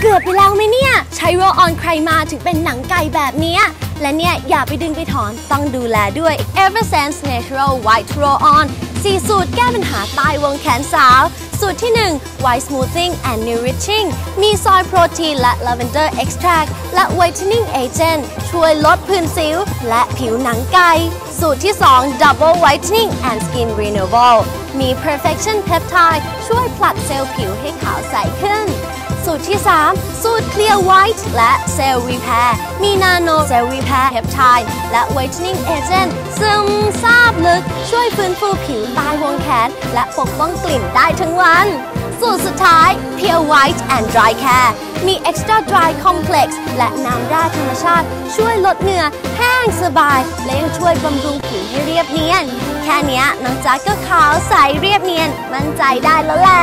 เกือบไปแล้วไหมเนี่ย ใช้โรออนใครมาถึงเป็นหนังไก่แบบนี้ และเนี่ย อย่าไปดึงไปถอน ต้องดูแลด้วย Eversense Natural White Roll On สี่สูตรแก้ปัญหาใต้วงแขนสาว สูตรที่ 1 White Smoothing and Nourishing มีซอยโปรตีนและ Lavender Extract และ Whitening Agent ช่วยลดพื้นสิว และผิวหนังไก่ สูตรที่ 2 Double Whitening and Skin Renewal มี Perfection Peptide ช่วยผลัดเซลล์ผิวให้ขาวใส ตรที่ 3 สูตร Clear White และ Cell Repair มีนาโนเซลล์ Repair Peptide และ Whitening Agent ซึมซาบลึก ช่วยฟื้นฟูผิวใต้วงแขน และปกป้องกลิ่นได้ทั้งวัน สูตรสุดท้าย Pure White and Dry Care มี Extra Dry Complex และน้ำราธรรมชาติ ช่วยลดเหงื่อแห้งสบาย และยังช่วยบำรุงผิวให้เรียบเนียน แค่นี้น้องจ๊ะก็ขาวใสเรียบเนียน มั่นใจได้แล้วแหละ